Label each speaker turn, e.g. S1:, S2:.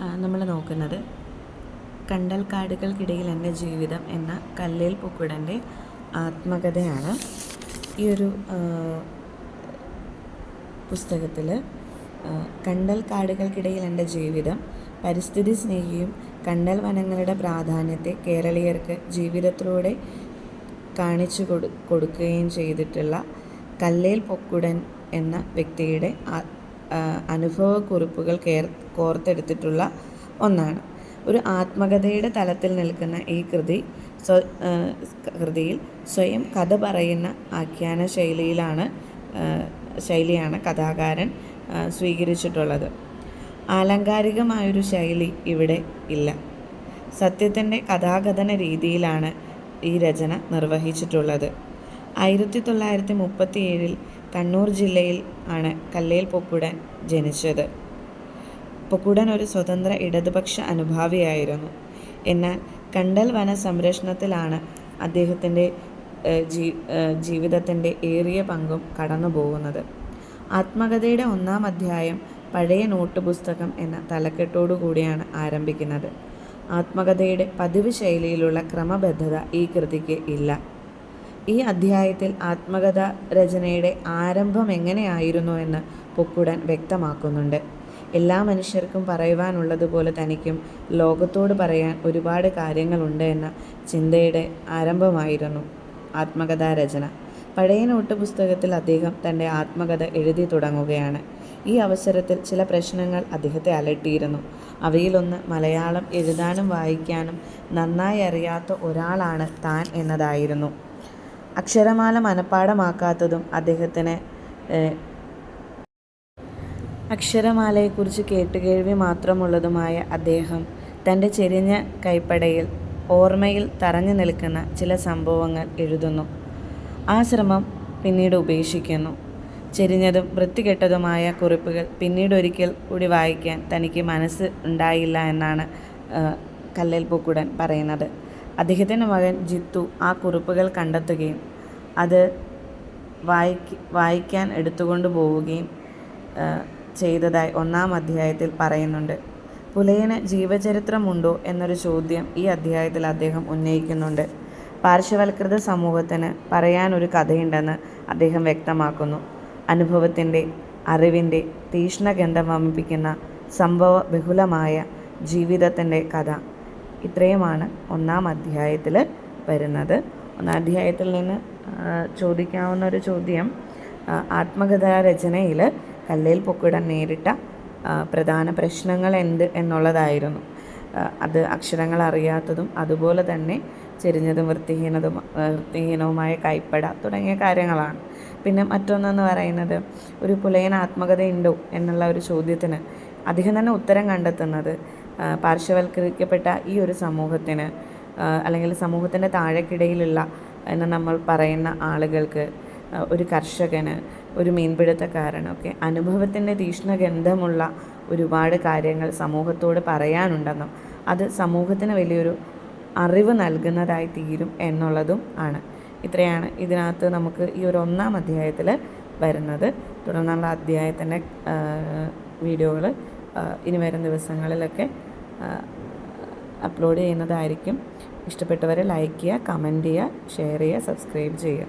S1: നമ്മൾ നോക്കുന്നത് കണ്ടൽ കണ്ടൽക്കാടുകൾക്കിടയിൽ എന്റെ ജീവിതം എന്ന കല്ലേൽ പൊക്കുടന്റെ ആത്മകഥയാണ്. ഈ ഒരു പുസ്തകത്തിൽ കണ്ടൽ കാടുകൾക്കിടയിൽ എന്റെ ജീവിതം പരിസ്ഥിതി സ്നേഹിയും കണ്ടൽ വനങ്ങളുടെ പ്രാധാന്യത്തെ കേരളീയർക്ക് ജീവിതത്തിലൂടെ കാണിച്ചു കൊടു കൊടുക്കുകയും ചെയ്തിട്ടുള്ള കല്ലേൽ പൊക്കുടൻ എന്ന വ്യക്തിയുടെ അനുഭവക്കുറിപ്പുകൾ കേർ കോർത്തെടുത്തിട്ടുള്ള ഒന്നാണ്. ഒരു ആത്മകഥയുടെ തലത്തിൽ നിൽക്കുന്ന ഈ കൃതി സ്വ കൃതിയിൽ സ്വയം കഥ പറയുന്ന ആഖ്യാന ശൈലിയിലാണ് ശൈലിയാണ് കഥാകാരൻ സ്വീകരിച്ചിട്ടുള്ളത്. ആലങ്കാരികമായൊരു ശൈലി ഇവിടെ ഇല്ല. സത്യത്തിന്റെ കഥാകഥന രീതിയിലാണ് ഈ രചന നിർവഹിച്ചിട്ടുള്ളത്. ആയിരത്തി തൊള്ളായിരത്തി മുപ്പത്തി ഏഴിൽ കണ്ണൂർ ജില്ലയിൽ ആണ് കല്ലേൽ പൊക്കുടൻ ജനിച്ചത്. പൊക്കുടൻ ഒരു സ്വതന്ത്ര ഇടതുപക്ഷ അനുഭാവിയായിരുന്നു. എന്നാൽ കണ്ടൽ വന സംരക്ഷണത്തിലാണ് അദ്ദേഹത്തിന്റെ ജീ ജീവിതത്തിന്റെ ഏറിയ പങ്കും കടന്നു പോകുന്നത് ആത്മകഥയുടെ ഒന്നാം അധ്യായം പഴയ നോട്ട് പുസ്തകം എന്ന തലക്കെട്ടോടു കൂടിയാണ് ആരംഭിക്കുന്നത്. ആത്മകഥയുടെ പതിവ് ശൈലിയിലുള്ള ക്രമബദ്ധത ഈ കൃതിക്ക് ഇല്ല. ഈ അധ്യായത്തിൽ ആത്മകഥ രചനയുടെ ആരംഭം എങ്ങനെയായിരുന്നു എന്ന് പൊക്കുടൻ വ്യക്തമാക്കുന്നുണ്ട്. എല്ലാ മനുഷ്യർക്കും പറയുവാനുള്ളതുപോലെ തനിക്കും ലോകത്തോട് പറയാൻ ഒരുപാട് കാര്യങ്ങളുണ്ട് എന്ന ചിന്തയുടെ ആരംഭമായിരുന്നു ആത്മകഥാ രചന. പഴയ നോട്ട് പുസ്തകത്തിൽ അദ്ദേഹം തന്റെ ആത്മകഥ എഴുതി തുടങ്ങുകയാണ്. ഈ അവസരത്തിൽ ചില പ്രശ്നങ്ങൾ അദ്ദേഹത്തെ അലട്ടിയിരുന്നു. അവയിലൊന്ന് മലയാളം എഴുതാനും വായിക്കാനും നന്നായി അറിയാത്ത ഒരാളാണ് താൻ എന്നതായിരുന്നു. അക്ഷരമാല മനഃപ്പാടമാക്കാത്തതും അദ്ദേഹത്തിന് അക്ഷരമാലയെക്കുറിച്ച് കേട്ടുകേൾവി മാത്രമുള്ളതുമായ അദ്ദേഹം തന്റെ ചെരിഞ്ഞ കൈപ്പടയിൽ ഓർമ്മയിൽ തറഞ്ഞു നിൽക്കുന്ന ചില സംഭവങ്ങൾ എഴുതുന്നു. ആ ശ്രമം പിന്നീട് ഉപേക്ഷിക്കുന്നു. ചെരിഞ്ഞതും വൃത്തികെട്ടതുമായ കുറിപ്പുകൾ പിന്നീട് ഒരിക്കൽ കൂടി വായിക്കാൻ തനിക്ക് മനസ്സ് ഉണ്ടായില്ല എന്നാണ് കല്ലൽ പൂക്കുടൻ പറയുന്നത്. അദ്ദേഹത്തിന്റെ മകൻ ജിത്തു ആ കുറിപ്പുകൾ കണ്ടെത്തുകയും അത് വായിക്ക വായിക്കാൻ എടുത്തുകൊണ്ട് പോവുകയും ചെയ്തതായി ഒന്നാം അധ്യായത്തിൽ പറയുന്നുണ്ട്. പുലയന് ജീവചരിത്രമുണ്ടോ എന്നൊരു ചോദ്യം ഈ അധ്യായത്തിൽ അദ്ദേഹം ഉന്നയിക്കുന്നുണ്ട്. പാർശ്വവൽകൃത സമൂഹത്തിന് പറയാനൊരു കഥയുണ്ടെന്ന് അദ്ദേഹം വ്യക്തമാക്കുന്നു. അനുഭവത്തിന്റെ അറിവിന്റെ തീഷ്ണഗന്ധം വമിപ്പിക്കുന്ന സംഭവ ബഹുലമായ ജീവിതത്തിന്റെ കഥ. ഇത്രയുമാണ് ഒന്നാം അധ്യായത്തിൽ വരുന്നത്. ഒന്നാം അധ്യായത്തിൽ നിന്ന് ചോദിക്കാവുന്ന ഒരു ചോദ്യം ആത്മകഥാ രചനയിൽ കല്ലേൽ പൊക്കിടൻ നേരിട്ട പ്രധാന പ്രശ്നങ്ങൾ എന്ത് എന്നുള്ളതായിരുന്നു. അത് അക്ഷരങ്ങൾ അറിയാത്തതും അതുപോലെ തന്നെ ചെരിഞ്ഞതും വൃത്തിഹീനതും വൃത്തിഹീനവുമായ കൈപ്പട തുടങ്ങിയ കാര്യങ്ങളാണ്. പിന്നെ മറ്റൊന്നെന്ന് പറയുന്നത് ഒരു പുലയൻ ആത്മകഥയുണ്ടോ എന്നുള്ള ഒരു ചോദ്യത്തിന് അദ്ദേഹം തന്നെ ഉത്തരം കണ്ടെത്തുന്നത് പാർശ്വവൽക്കരിക്കപ്പെട്ട ഈ ഒരു സമൂഹത്തിന് അല്ലെങ്കിൽ സമൂഹത്തിന്റെ താഴെക്കിടയിലുള്ള എന്ന് നമ്മൾ പറയുന്ന ആളുകൾക്ക് ഒരു കർഷകന് ഒരു മീൻപിടുത്തക്കാരനൊക്കെ അനുഭവത്തിന്റെ തീഷ്ണഗന്ധമുള്ള ഒരുപാട് കാര്യങ്ങൾ സമൂഹത്തോട് പറയാനുണ്ടെന്നും അത് സമൂഹത്തിന് വലിയൊരു അറിവ് നൽകുന്നതായി തീരും എന്നുള്ളതും ആണ്. ഇത്രയാണ് ഇതിനകത്ത് നമുക്ക് ഈ ഒരു ഒന്നാം അധ്യായത്തിൽ വരുന്നത്. തുടർന്നുള്ള അധ്യായത്തിന്റെ വീഡിയോകൾ ഇനി വരും ദിവസങ്ങളിലൊക്കെ അപ്ലോഡ് ചെയ്യുന്നതായിരിക്കും. ഇഷ്ടപ്പെട്ടവരെ ലൈക്ക് ചെയ്യുക കമന്റ് ചെയ്യുക ഷെയർ ചെയ്യുക സബ്സ്ക്രൈബ് ചെയ്യുക.